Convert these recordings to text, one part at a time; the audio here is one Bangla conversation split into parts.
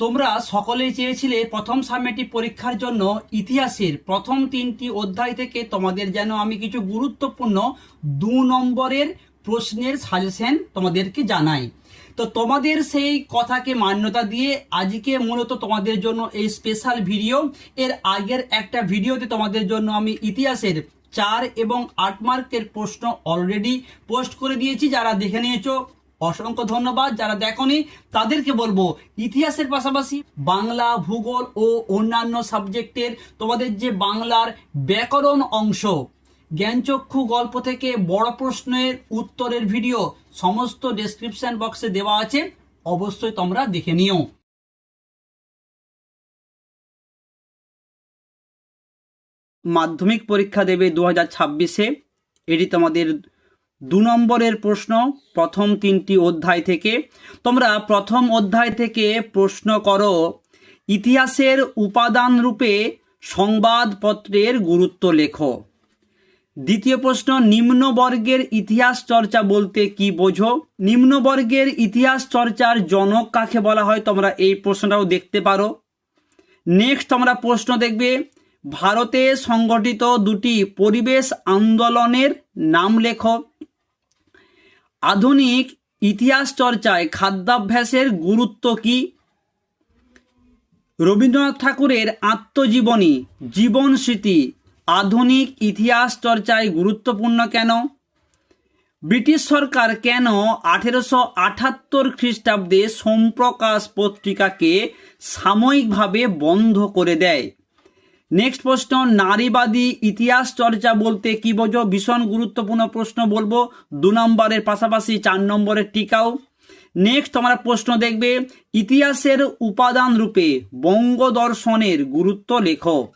তোমরা সকলেই চেয়েছিলে প্রথম সামেটিক পরীক্ষার জন্য ইতিহাসের প্রথম তিনটি অধ্যায় থেকে তোমাদের যেন আমি কিছু গুরুত্বপূর্ণ দু নম্বরের প্রশ্নের সাজেশন তোমাদেরকে জানাই। তো তোমাদের সেই কথাকে মান্যতা দিয়ে আজকে মূলত তোমাদের জন্য এই স্পেশাল ভিডিও এর আগের একটা ভিডিওতে তোমাদের জন্য আমি ইতিহাসের চার এবং আট মার্কের প্রশ্ন অলরেডি পোস্ট করে দিয়েছি। যারা দেখে নিয়েছো অসংখ্য ধন্যবাদ যারা দেখনি। তাদেরকে বলব, ইতিহাসের পাশাপাশি বাংলা ভূগোল ও অন্যান্য সাবজেক্টের তোমাদের যে বাংলার ব্যাকরণ অংশ, জ্ঞানচক্ষু গল্প থেকে বড় প্রশ্নের উত্তরের ভিডিও সমস্ত ডেসক্রিপশন বক্সে দেওয়া আছে, অবশ্যই তোমরা দেখে নিও। মাধ্যমিক পরীক্ষা দেবে দু হাজার ছাব্বিশে, এটি তোমাদের দু নম্বরের প্রশ্ন, প্রথম তিনটি অধ্যায় থেকে। তোমরা প্রথম অধ্যায় থেকে প্রশ্ন করো, ইতিহাসের উপাদান রূপে সংবাদপত্রের গুরুত্ব লেখো। দ্বিতীয় প্রশ্ন, নিম্নবর্গের ইতিহাস চর্চা বলতে কি বোঝো? নিম্নবর্গের ইতিহাস চর্চার জনক কাকে বলা হয়? তোমরা এই প্রশ্নটাও দেখতে পারো। নেক্সট তোমরা প্রশ্ন দেখবে, ভারতে সংগঠিত দুটি পরিবেশ আন্দোলনের নাম লেখো। আধুনিক ইতিহাস চর্চায় খাদ্যাভ্যাসের গুরুত্ব কি? রবীন্দ্রনাথ ঠাকুরের আত্মজীবনী, জীবন স্মৃতি, আধুনিক ইতিহাস চর্চায় গুরুত্বপূর্ণ কেন? ব্রিটিশ সরকার কেন আঠেরোশো আটাত্তর খ্রিস্টাব্দে সোমপ্রকাশ পত্রিকাকে সাময়িকভাবে বন্ধ করে দেয়? নেক্সট প্রশ্ন, নারীবাদী ইতিহাস চর্চা বলতে কি বোঝো? ভীষণ গুরুত্বপূর্ণ প্রশ্ন বলব। দু নম্বরের পাশাপাশি চার নম্বরের টিকাও। নেক্সট তোমরা প্রশ্ন দেখবে, ইতিহাসের উপাদান রূপে বঙ্গ দর্শনের গুরুত্ব লেখো।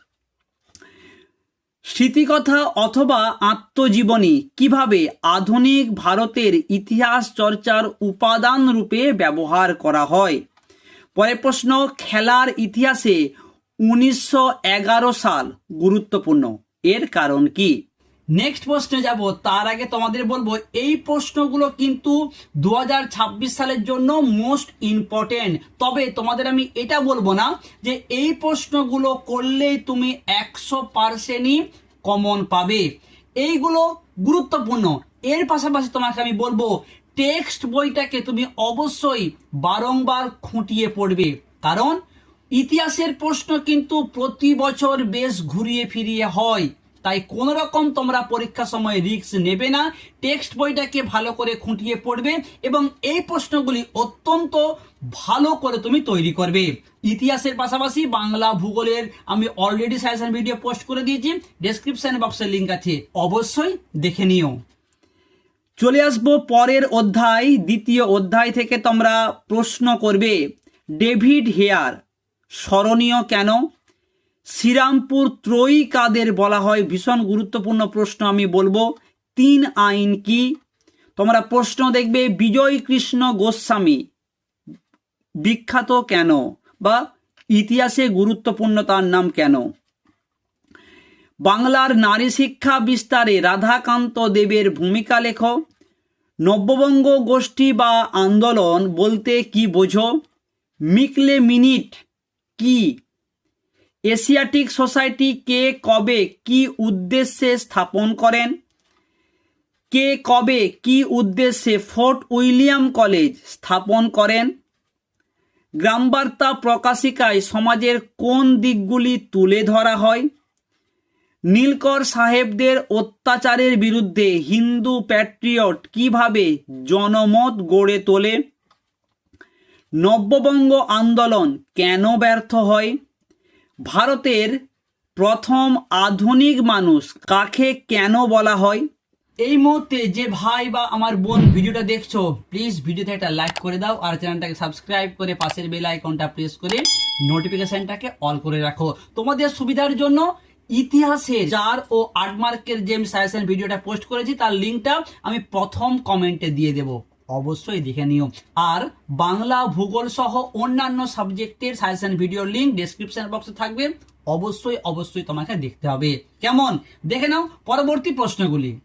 স্মৃতিকথা অথবা আত্মজীবনী কীভাবে আধুনিক ভারতের ইতিহাস চর্চার উপাদান রূপে ব্যবহার করা হয়? পরের প্রশ্ন, খেলার ইতিহাসে উনিশশো এগারো সাল গুরুত্বপূর্ণ। এর কারণ কি? নেক্সট প্রশ্নে যাব, তার আগে তোমাদের বলব, এই প্রশ্নগুলো কিন্তু দু হাজার ছাব্বিশ সালের জন্য মোস্ট ইম্পর্টেন্ট তবে তোমাদের আমি এটা বলব না যে এই প্রশ্নগুলো করলেই তুমি একশো পার্সেন্টই কমন পাবে। এইগুলো গুরুত্বপূর্ণ। এর পাশাপাশি তোমাকে আমি বলব টেক্সট বইটাকে তুমি অবশ্যই বারংবার খুঁটিয়ে পড়বে। কারণ ইতিহাসের প্রশ্ন কিন্তু প্রতি বছর বেশ ঘুরিয়ে ফিরিয়ে হয়। তাই কোন রকম তোমরা পরীক্ষা সময় রিস্ক নেবে না, টেক্সট বইটাকে ভালো করে খুঁটিয়ে পড়বে এবং এই প্রশ্নগুলি অত্যন্ত ভালো করে তুমি তৈরি করবে। ইতিহাসের পাশাপাশি বাংলা, ভূগোলের আমি অলরেডি সাজেশন ভিডিও পোস্ট করে দিয়েছি ডেসক্রিপশন বক্সের লিঙ্ক আছে, অবশ্যই দেখে নিও। চলে আসব পরের অধ্যায়, দ্বিতীয় অধ্যায় থেকে তোমরা প্রশ্ন করবে, ডেভিড হেয়ার। স্মরণীয় কেন? শ্রীরামপুর ত্রয়ী কাদের বলা হয় ভীষণ গুরুত্বপূর্ণ প্রশ্ন আমি বলব। তিন আইন কি? তোমরা প্রশ্ন দেখবে বিজয় কৃষ্ণ গোস্বামী বিখ্যাত কেন? বা ইতিহাসে গুরুত্বপূর্ণ তার নাম কেন? বাংলার নারী শিক্ষা বিস্তারে রাধাকান্ত দেবের ভূমিকা লেখ। নব্যবঙ্গ গোষ্ঠী বা আন্দোলন বলতে কি বোঝো? মিকলে মিনিট কি? এশিয়াটিক সোসাইটি কে কবে কি উদ্দেশ্যে স্থাপন করেন? কে কবে কি উদ্দেশ্যে ফোর্ট উইলিয়াম কলেজ স্থাপন করেন? গ্রামবার্তা প্রকাশিকায় সমাজের কোন দিকগুলি তুলে ধরা হয়? নীলকর সাহেবদের অত্যাচারের বিরুদ্ধে হিন্দু প্যাট্রিয়ট কীভাবে জনমত গড়ে তোলে? নব্যবঙ্গ আন্দোলন কেন ব্যর্থ হয়? ভারতের প্রথম আধুনিক মানুষ কাকে কেন বলা হয়? এই মুহূর্তে যে ভাই বা আমার বোন ভিডিওটা দেখছ প্লিজ ভিডিওতে একটা লাইক করে দাও আর চ্যানেলটাকে সাবস্ক্রাইব করে পাশের বেল আইকনটা প্রেস করে নোটিফিকেশনটাকে অল করে রাখো। তোমাদের সুবিধার জন্য ইতিহাসে চার ও আট মার্কের যে আমি সাজেশন ভিডিওটা পোস্ট করেছি, তার লিঙ্কটা আমি প্রথম কমেন্টে দিয়ে দেবো। অবশ্যই দেখে নিও। আর বাংলা ভূগোল সহ অন্যান্য সাবজেক্টের সাজেশন ভিডিও লিঙ্ক ডেসক্রিপশন বক্সে থাকবে। অবশ্যই অবশ্যই তোমাকে দেখতে হবে। কেমন? দেখে নাও পরবর্তী প্রশ্নগুলি।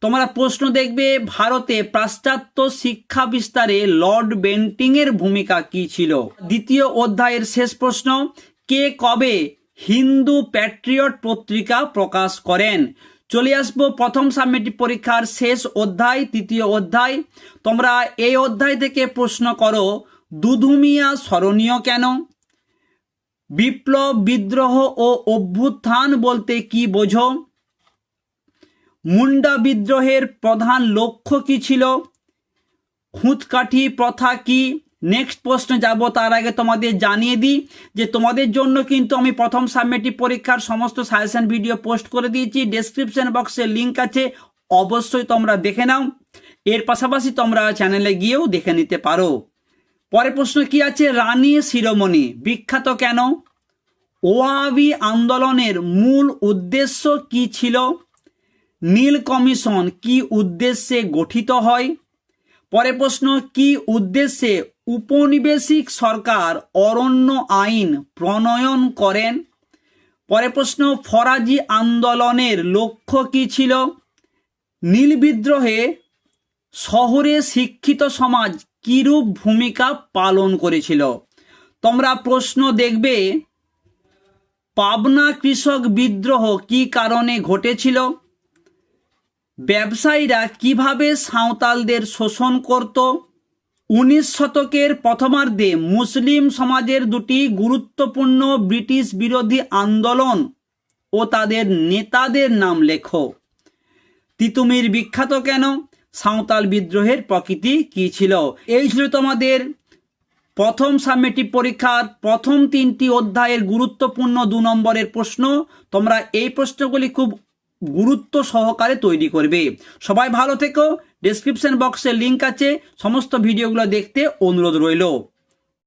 তোমরা প্রশ্ন দেখবে, ভারতে পাশ্চাত্য শিক্ষা বিস্তারে লর্ড বেন্টিংয়ের ভূমিকা কি ছিল? দ্বিতীয় অধ্যায়ের শেষ প্রশ্ন, কে কবে হিন্দু প্যাট্রিয়ট পত্রিকা প্রকাশ করেন? চলে আসব প্রথম সাবমেটিভ পরীক্ষার শেষ অধ্যায়, তৃতীয় অধ্যায়। তোমরা এই অধ্যায় থেকে প্রশ্ন করো, দুধুমিয়া স্মরণীয় কেন? বিপ্লব, বিদ্রোহ ও অভ্যুত্থান বলতে কি বোঝো? মুন্ডা বিদ্রোহের প্রধান লক্ষ্য কি ছিল? খুঁতকাঠি প্রথা কি? নেক্সট প্রশ্নে যাব, তার আগে তোমাদের জানিয়ে দিই যে তোমাদের জন্য কিন্তু আমি প্রথম সাবমেটিভ পরীক্ষার সমস্ত সাজেশন ভিডিও পোস্ট করে দিয়েছি। ডেসক্রিপশন বক্সে লিঙ্ক আছে, অবশ্যই তোমরা দেখে নাও। এর পাশাপাশি তোমরা চ্যানেলে গিয়েও দেখে নিতে পারো। পরের প্রশ্ন কি আছে? রানী শিরোমণি, বিখ্যাত কেন? ওয়াবি আন্দোলনের মূল উদ্দেশ্য কি ছিল? নীল কমিশন কি উদ্দেশ্যে গঠিত হয়? পরে প্রশ্ন, কি উদ্দেশ্যে উপনিবেশিক সরকার অরণ্য আইন প্রণয়ন করেন? পরে প্রশ্ন, ফরাজি আন্দোলনের লক্ষ্য কি ছিল? নীল বিদ্রোহে শহরে শিক্ষিত সমাজ কিরূপ ভূমিকা পালন করেছিল? তোমরা প্রশ্ন দেখবে, পাবনা কৃষক বিদ্রোহ কি কারণে ঘটেছিল? ব্যবসায়ীরা কীভাবে সাঁওতালদের শোষণ করত? উনিশ শতকের প্রথমার্ধে মুসলিম সমাজের দুটি গুরুত্বপূর্ণ ব্রিটিশ বিরোধী আন্দোলন ও তাদের নেতাদের নাম লেখো। তিতুমির বিখ্যাত কেন? সাঁওতাল বিদ্রোহের প্রকৃতি কি ছিল? এই ছিল তোমাদের প্রথম সাবমেটিভ পরীক্ষার প্রথম তিনটি অধ্যায়ের গুরুত্বপূর্ণ দু নম্বরের প্রশ্ন। তোমরা এই প্রশ্নগুলি খুব গুরুত্ব সহকারে তৈরি করবে। সবাই ভালো থেকো। ডেসক্রিপশন বক্সে লিঙ্ক আছে। সমস্ত ভিডিওগুলো দেখতে অনুরোধ রইল।